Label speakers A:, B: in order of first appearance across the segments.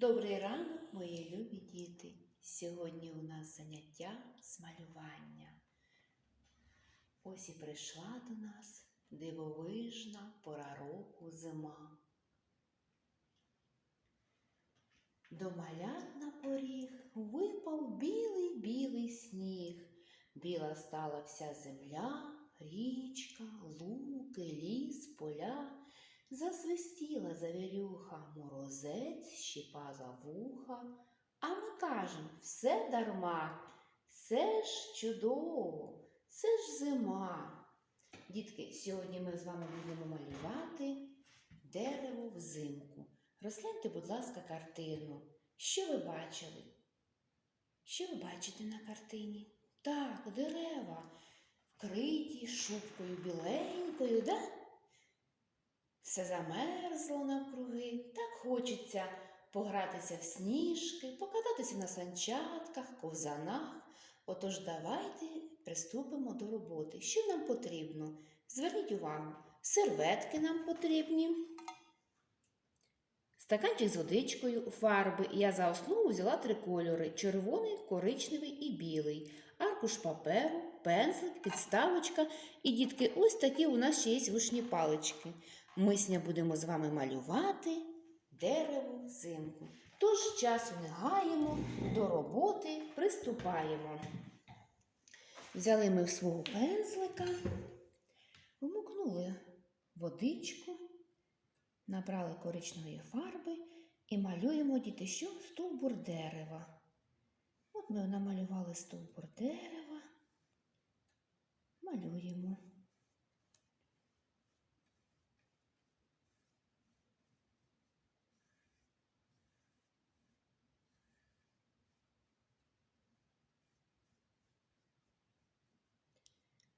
A: Добрий ранок, мої любі діти. Сьогодні у нас заняття з малювання. Ось і прийшла до нас дивовижна пора року зима. До малят на поріг випав білий білий сніг. Біла стала вся земля, річка, луки, ліс, поля. Засвистіла завірюха, морозець щіпа за вуха. А ми кажем, все дарма, все ж чудово, це ж зима. Дітки, сьогодні ми з вами будемо малювати дерево взимку. Розгляньте, будь ласка, картину. Що ви бачили? Що ви бачите на картині? Так, дерева, вкриті шубкою біленькою, да? Все замерзло навкруги, так хочеться погратися в сніжки, покататися на санчатках, ковзанах. Отож давайте приступимо до роботи. Що нам потрібно? Зверніть увагу, серветки нам потрібні. Стаканчик з водичкою, фарби. Я за основу взяла три кольори: червоний, коричневий і білий, аркуш паперу, пензлик, підставочка. І дітки, ось такі у нас ще є вушні палички. Ми сьогодні будемо з вами малювати дерево взимку. Тож часу не гаємо, до роботи приступаємо. Взяли ми свого пензлика, вмокнули водичку, набрали коричневої фарби і малюємо діти, що стовбур дерева. Ми намалювали стовбур дерева, малюємо.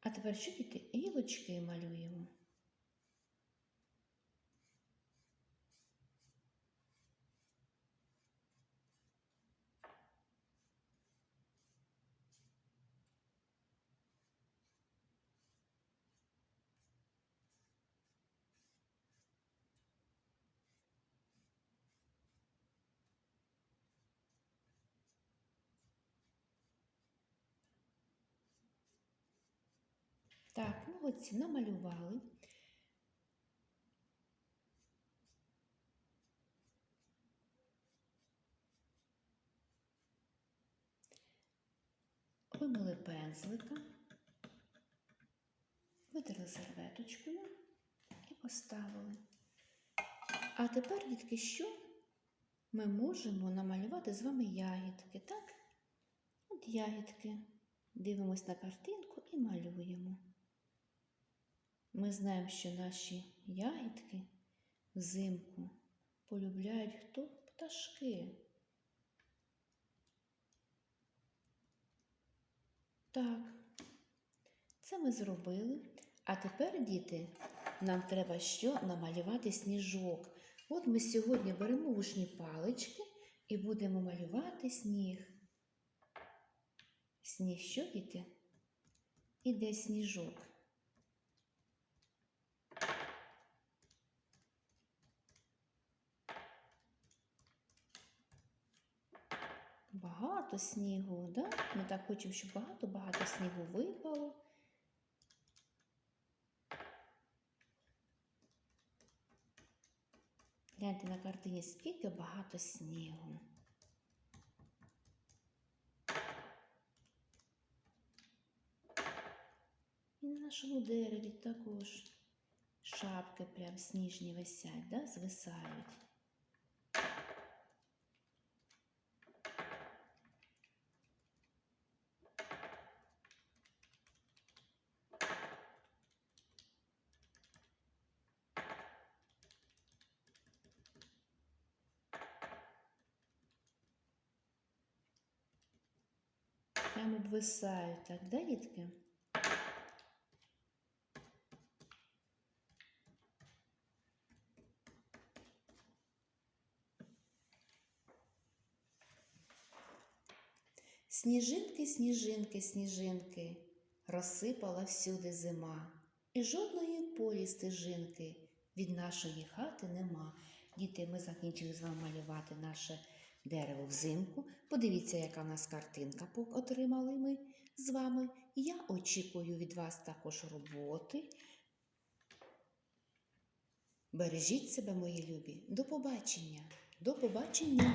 A: А тепер що діти? Гілочки малюємо. Так, молодці, намалювали. Вимили пензлика, витерли серветочкою і поставили. А тепер, дітки, що ми можемо намалювати з вами ягідки, так? От ягідки. Дивимось на картинку і малюємо. Ми знаємо, що наші ягідки взимку полюбляють хто? Пташки. Так, це ми зробили. А тепер, діти, нам треба що намалювати сніжок. От ми сьогодні беремо вушні палички і будемо малювати сніг. Сніг що, діти? Іде сніжок. Багато снігу, да? Ми так хочемо, щоб багато-багато снігу випало. Гляньте на картині, скільки багато снігу. І на нашому дереві також шапки прям сніжні висять, да? звисають. Обвисають так, да, дітки? Сніжинки, сніжинки, сніжинки, розсипала всюди зима, і жодної полі стежинки від нашої хати нема. Діти, ми закінчили з вами малювати наше дерево взимку. Подивіться, яка в нас картинка отримали ми з вами. Я очікую від вас також роботи. Бережіть себе, мої любі. До побачення. До побачення.